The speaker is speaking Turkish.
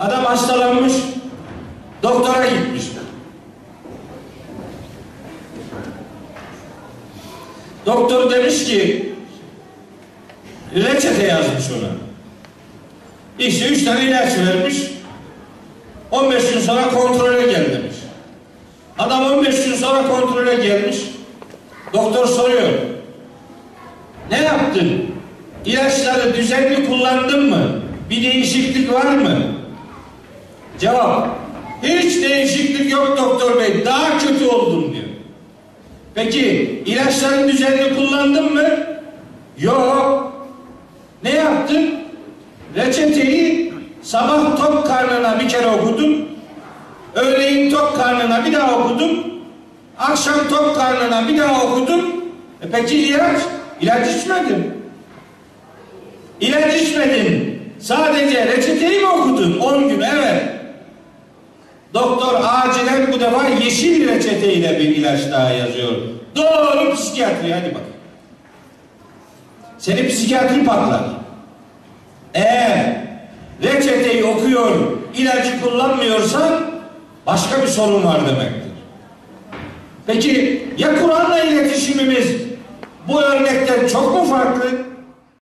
Adam hastalanmış. Doktora gitmişler. Doktor demiş ki reçete yazmış ona. İşte üç tane ilaç vermiş. 15 gün sonra kontrole gel demiş. Adam 15 gün sonra kontrole gelmiş. Doktor soruyor. Ne yaptın? İlaçları düzenli kullandın mı? Bir değişiklik var mı? Cevap. Hiç değişiklik yok doktor bey. Daha kötü oldum diyor. Peki ilaçları düzenli kullandın mı? Yok. Ne yaptın? Reçeteyi sabah tok karnına bir kere okudum. Öğleyin tok karnına bir daha okudum. Akşam tok karnına bir daha okudum. E peki ilaç? İlaç içmedim. İlaç içmedin. Sadece reçeteyi mi Doktor acilen bu defa yeşil reçeteyle bir ilaç daha yazıyor. Doğru psikiyatri hadi bak. Seni psikiyatri patlar. Eğer reçeteyi okuyor, ilacı kullanmıyorsan başka bir sorun var demektir. Peki ya Kur'an'la iletişimimiz bu örnekten çok mu farklı?